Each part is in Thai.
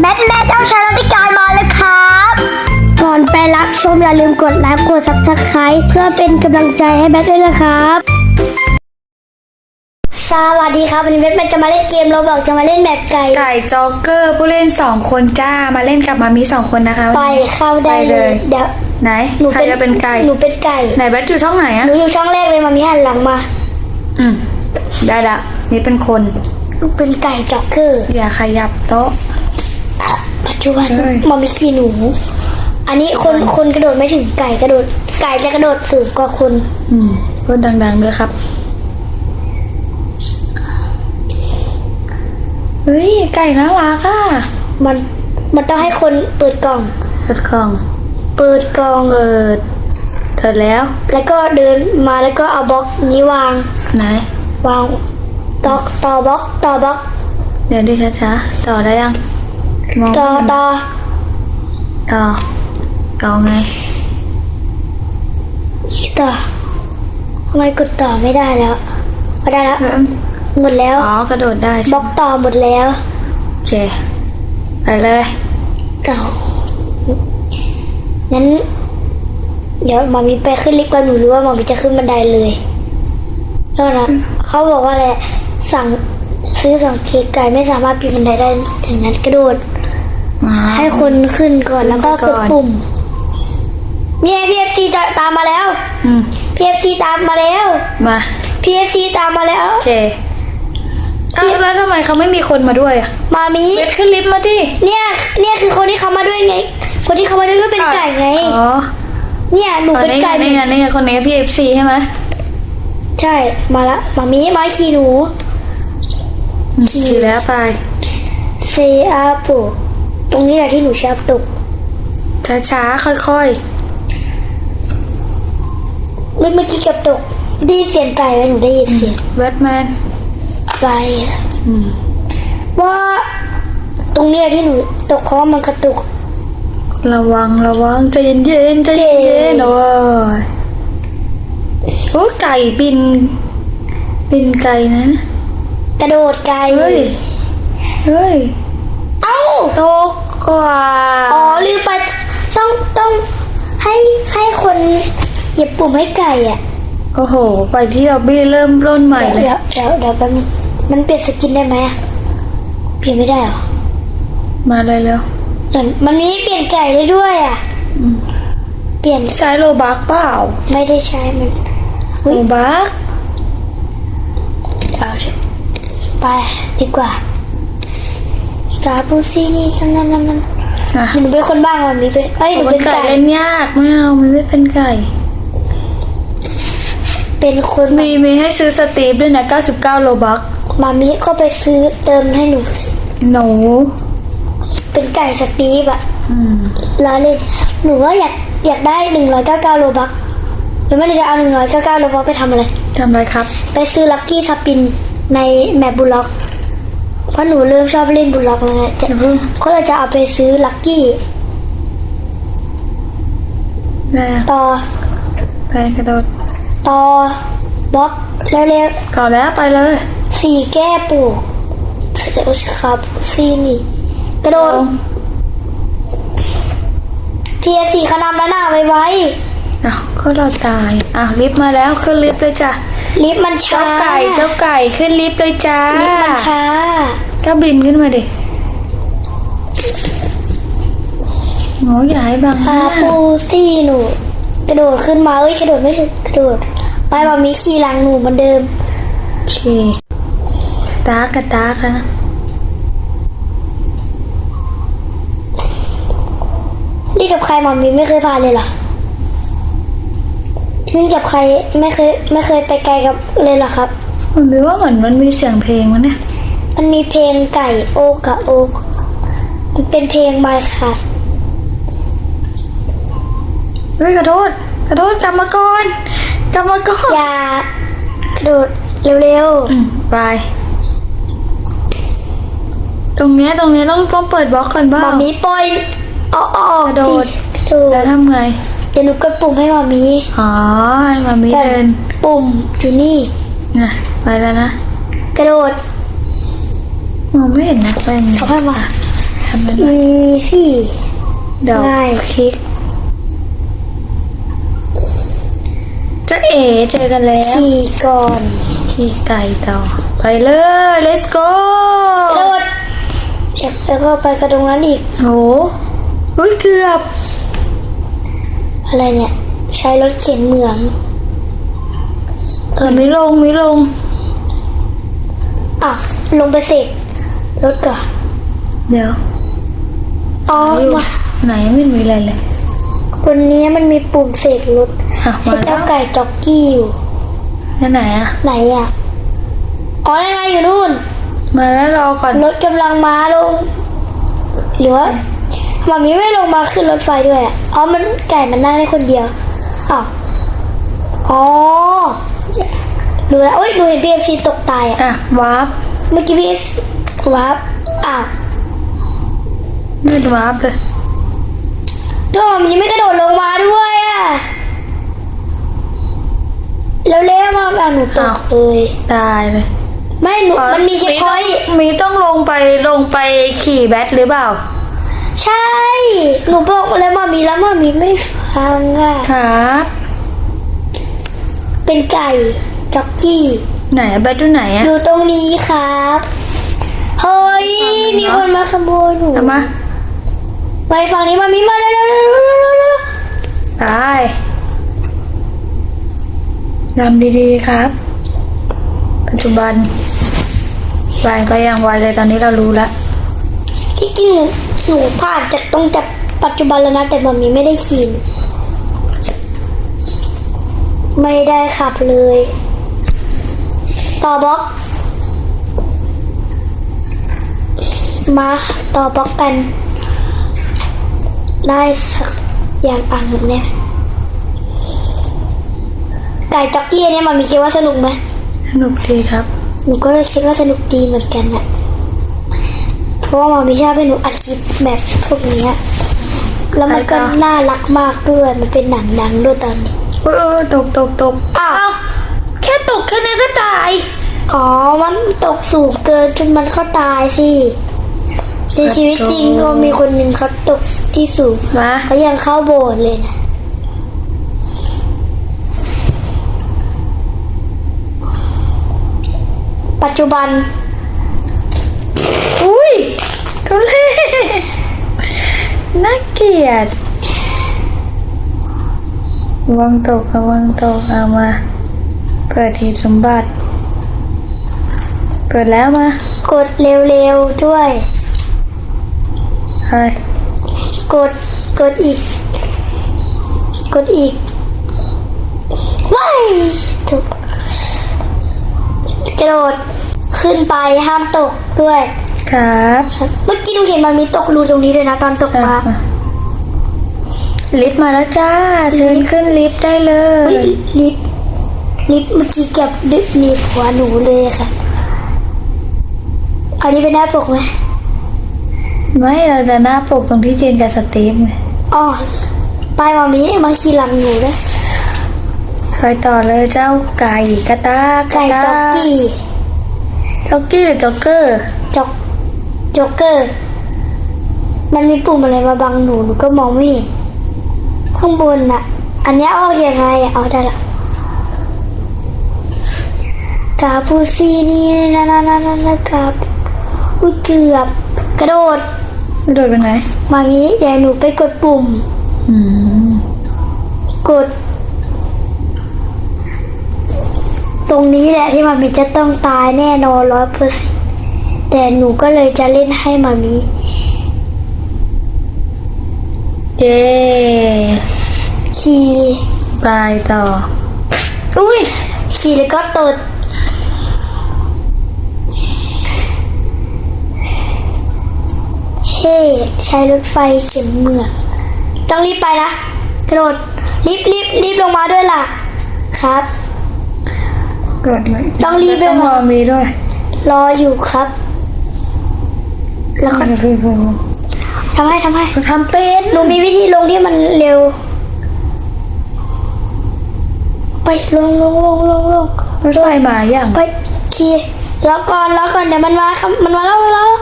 แบทแม่เจ้าชายรัติการมาแล้วครับ ก่อนไปรับชมอย่าลืมกดไลค์กดซับสไครต์เพื่อเป็นกำลังใจให้แบทด้วยนะครับ สวัสดีครับวันนี้แบทแม่จะมาเล่นเกมเราบอกจะมาเล่นแบบไก่ไก่จ็อกเกอร์ผู้เล่นสองคนจ้ามาเล่นกับมามีสองคนนะคะวันไปนี้ เข้าได้ไปเลเลยยเดี๋ยวไหนหนูใครจะเป็นไก่หนูเป็นไก่ไหนแบทอยู่ช่องไหนหอะนูอยู่ช่องแรกเลยมามีหันหลังมาอืมได้ละนี่เป็นคน หนูเป็นไก่จ็อกเกอร์อย่าขยับโต๊ะ ปัจจุบันเฮ้ยมามีขี่หนู อันนี้คนคนกระโดดไม่ถึงไก่กระโดด ไก่จะกระโดดสูงกว่าคนอืมพูดดังๆด้วยครับ เฮ้ย ไก่น่ารักอะมันมันต้องให้คนเปิดกล่อง เปิดกล่อง เปิดกล่องเปิดเปิดแล้ว แล้วก็เดินมาแล้วก็เอาบล็อกนี้วางไหน วางต่อต่อบล็อกต่อบล็อก เดี๋ยวดิช้าๆต่อได้ยัง มองต่อไม่เห็นต่อต่อต่อไงต่อทำไมกดต่อไม่ได้แล้วเอาได้แล้วเออหมดแล้ว อ๋อ กระโดดได้บใช่ล็อกต่อหมดแล้ว โอเค ไปเลยเรางั้น เดี๋ยวหมามีไปขึ้นลิฟต์กับหนูหรือว่าหมามีจะขึ้นบันไดเลยแล้วนะเขาบอกว่าอะไร สั่งซื้อสังเกตไก่ไม่สามารถปีนบันไดได้ถึงนั้นกระโดดมา ให้คนขึ้นก่อนแล้วก็กขึ้ดนไปก่อนปุ่มเนี่ยพีเอฟซีตามมาแล้วอืมพีเอฟซีตามมาแล้ว มาพีเอฟซีตามมาแล้ว โอเคอ้าวแล้วทำไมเขาไม่มีคนมาด้วยอะมามีเบสขึ้นลิฟต์มาดิเนี่ย เนี่ยคือคนที่เขามาด้วยไง คนที่เขามาด้วยเป็นไก่ไง อ๋อ เนี่ยหนูเป็นไก่นี่ไงนี่ไงคนนี้พี่เอฟซีใช่ไหมใช่ มาละ มามีมาขี่หนูอืมขี่แล้วไปเซอาโป ตรงนี้แหละที่หนูชอบตก ช้าๆ ค่อยเมื่อเมื่อกี้เกับตกได้ยินเสียงไก่ไหมหนูได้ยินเสียงๆแบทแมนไก่อืมว่าตรงเนี้ยที่หนูตกเพราะว่ามันกระตุก ระวังระวังใจเย็นๆใจเย็นๆโอ้ยโอ้ไก่บิน บินไก่นะ กระโดดไกลเฮ้ย เฮ้ย เอ้าตกกว่าอ๋อลืมไปต้องต้องให้ให้คนเหยียบปุ่มให้ไก่อะโอ้โห ไปที่ล็อบบี้เริ่มต้นใหม่เลยเดี๋ยวเดี๋ยวเดี๋ยวแป๊บนึงมันเปลี่ยนสกินได้ไหมอะเปลี่ยนไม่ได้เหรอมาเลยเร็วเดี๋ยวมันมีเปลี่ยนไก่ได้ด้วยอะอืมเปลี่ยนใช้โลบักเปล่า ไม่ได้ใช้มันโลบักเอาเถอะไปดีกว่า สาบูซี่นี่นั่นนั่นนั่นอะหนูเป็นคนบ้างวันนี้เป็นเอ้ยหนูมัเป็นนไก่ไก่เล่นยากไม่เอามันไม่เป็นไก่ เป็นคนมีมีให้ซื้อสตีฟด้วยนะ 99 โลบักมามิก็ไปซื้อเติมให้หนูหนูเป็นไก่สตีฟอะอืมล้อเล่นหนูว่าอยากอยากได้หนึ่งร้อยเก้าเก้าโลบักหรือไม่หนูจะเอาหนึ่งร้อยเก้าเก้าโลบักไปทำอะไรทำไรครับ ไปซื้อลัคกี้สปินในแมปบุล็อก เพราะหนูเริ่มชอบเล่นบุล็อกแล้วไงจะอย่าเพิ่งก็เลยจะเอาไปซื้อลัคกี้ ได้อะต่อ ไปกระโดดต่อบล็อกเร็วก่อนแล้วไปเลย ๆสี่แก้ปลูกครับซีนี่ กระโดด พีเอสี่ขนำแล้วหน้าไว้ไว้อ้าวก็เราตาย อ้าวลิฟต์มาแล้วขึ้นลิฟต์เลยจ้ะ ลิฟต์มันช้าเจ้าไก่เจ้าไก่ขึ้นลิฟต์เลยจ้าลิฟต์มันช้า ก็บินขึ้นมาดิโง่อย่าให้บังหพาน้าปูซี่หนู กระโดดขึ้นมาเอ้ยกระโดดไม่ถึงกระโดด ไปบามีขี่หลังหนูเหมือนเดิม โอเคตากระตากแล้วนะนี่กับใครมามีไม่เคยพาเลยเหรอ นี่กับใครไม่เคยไม่เคยไปไกลกับเลยเหรอครับมันมีว่าเหมือนมันมีเสียงเพลงมันเนี่ยมันมีเพลงไก่โอกกับโอกมันเป็นเพลงบายค่ะเฮ้ยขอโทษขอโทษกลับมาก่อนกลับมาก่อนอย่ากระโดดเร็วอืมไปตรงเนี้ยตรงเนี้ยต้องต้องเปิดบล็อกก่อนๆบ้ามามีปล่อยอ๋ออ๋อกระโดดกระโดแล้วดทำไงเดี๋ยวหนูกดปุ่มให้มามีอ๋อให้มามีเดินปุ่มอยู่นี่นะไปแล้วนะ กระโดดมองไม่เห็นนะไปไงเขาให้มาทำมันอีซี่เดี๋ยวง่ายคลิกจะเอ๋เจอกันแล้วขี่ก่อนขี่ไก่ต่อ ไปเลย let's go โดดแล้วก็ไปกระตรงนั้นอีกโหเฮ้ยเกือบ อะไรเนี่ย ใช้รถเข็นเหมืองเออไม่ลงไม่ลง อะ ลงไปเสกรถก่อนเดี๋ยวอ๋ออยู่มาไหนไม่มีอะไรเลยบนนี้มันมีปุ่มเสกรถอะมาให้แล้เจ้าวไก่จ็อกกี้อยู่นั่นไหนอะไหนอะอ๋อนั่นไงอยู่นู่น มาแล้วรอก่อนรถกำลังมาลงหรือว่า หมามีไม่ลงมาขึ้นรถไฟด้วยอะอ๋อมันไก่มันนั่งได้คนเดียวอ้าวอ๋อดูแล้วโอ้ยดูเห็นพีเอ็มซีตกตายอะอะวาร์ปเมื่อกี้พี่วับอ้าวไม่วาร์ปเลยก็มันยังไม่กระโดดลงมาด้วยอะแล้วเละมากอะหนูตกเลยตายเลยไม่หนูมันมีเช็คพอยต์มีต้องลงไปลงไปขี่แบทหรือเปล่า ใช่ หนูบอกแล้วมามีแล้วมามีไม่ฟังอะ ครับ เป็นไก่จ็อกกี้ ไหนอะแบทอยู่ไหนออะยู่ตรงนี้ครับ เฮ้ย มีคนมาขโมยหนูเอามาไปฝั่งนี้มามีมาแล้วตายทำดีๆครับ ปัจจุบันไปไปอย่างไวเลยตอนนี้เรารู้แล้วที่จริง หนูผ่านจากตรงจากปัจจุบันแล้วนะ แต่มามีไม่ได้ขี่ไม่ได้ขับเลย ต่อบล็อก มาต่อบล็อกกัน ได้สักอย่างอ่านหนึ่งเนี่ยไก่จ็อกกี้อันเนี่ยมันมีคิดว่าสนุกไหมสนุกดีครับ หนูก็คิดว่าสนุกดีเหมือนกันนะ เพราะว่ามันไม่ชอบให้หนูอัดคลิปแบบพวกเนี้ยแล้วมันก็ไปต่อน่ารักมากด้วยมันเป็นหนังดังด้วยตอนนี้เออเออตกตกตกอ้าวแค่ตกแค่นี้ก็ตาย อ๋อ มันตกสูงเกินจนมันเข้าตายสิในชีวิตจริงก็มีคนหนึ่งเขาตกที่สูงมาเขายังเข้าโบสถ์เลยนะปัจจุบันอุ้ ยทุเล่น่าเกลียดระวังตกระวังตกเอามา เปิดทีสมบัติ เปิดแล้วมากดเร็วๆด้วยเฮ้ยกดกดอีก กดอีกว้ายถูกกระโดดขึ้นไปห้ามตกด้วย ครับ เมื่อกี้หนูเห็นมันมีตกรูตรงนี้ด้วยนะตอนตกอะมามาลิฟต์มาแล้วจ้าเชิญขึ้นลิฟต์ได้เลเฮ้ยยลิฟต์ลิฟต์เมื่อกี้เก็บดิบหนีบหัวหนูเลยค่ะ อันนี้เป็นหน้าปกไหมไม่เราจะหน้าปกตรงที่เจนกับสตีฟไงอ๋อไปมามีมาขี่หลังหนูด้วยไปต่อเลยเจ้าไก่กระตากระไก่ตาจ็อกกี้จ็อกกี้หรือจ็อกเกอร์จ็อก จ็อกเกอร์ มันมีปุ่มอะไรมาบังหนูหนูก็มองไม่เห็นข้างบนน่ะ อันเนี้ยเอายังไงอะเอาได้ละกาปูซีนี่นะนะนะนะนะกาบอุ้ยเกือบ กระโดด กระโดดไปไหน มามีเดี๋ยวหนูไปกดปุ่มอืมกด ตรงนี้แหละที่มามีจะต้องตายแน่นอนร้อยเปอร์เซ็น แต่หนูก็เลยจะเล่นให้มามีเย้ขี่ไปต่อ อุ้ยขี่แล้วก็ตดเฮ้ใช้รถไฟเข็มเมืองต้องรีบไปนะ กระโดดรีบรีบรีบลงมาด้วยล่ะ ครับกดเลยต้องรีบด้วยต้องรอมีด้วย รออยู่ครับ แล้วก็อย่าเพิ่งเพิ่งทำให้ทำให้ทำเป็นหนูมีวิธีลงที่มันเร็ว ไปลงลงลงลงลงรถไฟมาอย่างไปขี่แล้วก่อนแล้วก่อนเดี๋ยวมันมาครับมันมาแล้วมาแล้วม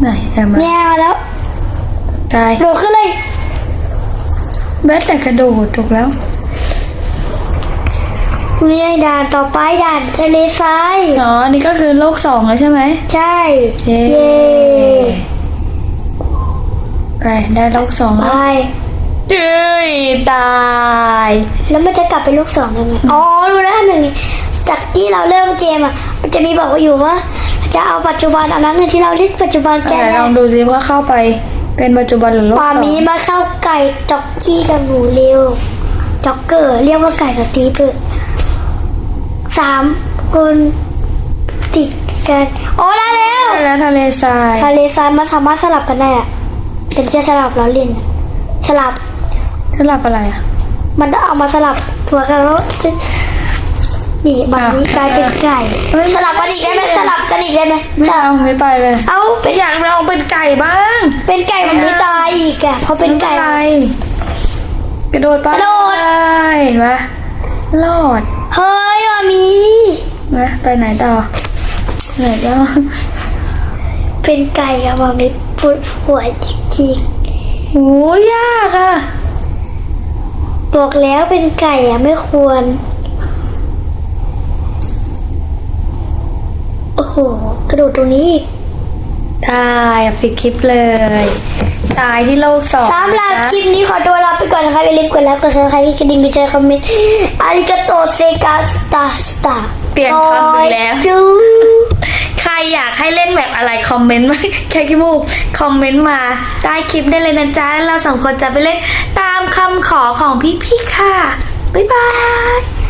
ไหนทำไมเนี่ยมาแล้วตายโดดขึ้นเลยเบสแต่กระโดดถูกแล้ว นี่ด่านต่อไปด่านทะเลทรายอ๋อ นี่ก็คือโลกสองแล้วใช่ไหม ใช่ เย้เย้ไปได้โลกสองไปแล้วเอ้ยตาย แล้วมันจะกลับไปลูกสองได้ไหมอ๋อรู้แล้วทำอย่างนี้จากที่เราเริ่มเกมอะ มันจะมีบอกว่าอยู่ว่า จะเอาปัจจุบันอันนั้นที่เราเล่นปัจจุบันแก้ไหนลองดูซิว่าเข้าไปเป็นปัจจุบันหรือโลกปาสองมีมาเข้าไก่จ็อกกี้กับหนูเร็วจ็อกเกอร์ เรียกว่าไก่กับตีเปอร์สามคนติดกันโอ้ได้แล้วแล้วทะเลทรายทะเลทรายมันสามารถสลับกันได้อะแต่ไม่ใช่สลับเราเล่นอะสลับสลับอะไรอะ มันจะเอามาสลับตัวกันแล้วจะนี่มันอ้าวนี้กลายเป็นไก่เฮ้ยสลับกันอีกได้ไหมสลับกันอีกได้ไหมไม่สลับเอาไม่ไปเลย เอาเป็นอยากลองเป็นไก่บ้าง เป็นไก่มันไม่ตายอีกอะเพราะเป็นไก่ม่กระโดดไปกระโดดเห็นไหมรอด เฮ้ยมามีนะไปไหนต่อไหนต่อเป็นไก่อะมามีพูดหัวจริงโอ้ยากอะๆบอกแล้วเป็นไก่อะไม่ควร โอ้โห กระโดดตรงนี้อีก ตายอะปิดคลิปเลยตายที่โลกสองสำหรับนะคลิปนี้ขอตัวลาไปก่อนนะคะอย่าลืมกดไลค์กดซับสไครต์กระดิ่งกระจายคอมเมนต์อาริกาโตเซกาสตาสตาเปลี่ยนคำอีกแล้วจูใครอยากให้เล่นแบบอะไรคอมเมนต์มาแค่ขี้มูกคอมเมนต์มาใต้คลิปได้เลยนะจ๊ะแล้วเราสองคนจะไปเล่นตามคำขอของพี่ๆค่ะ บ๊ายบาย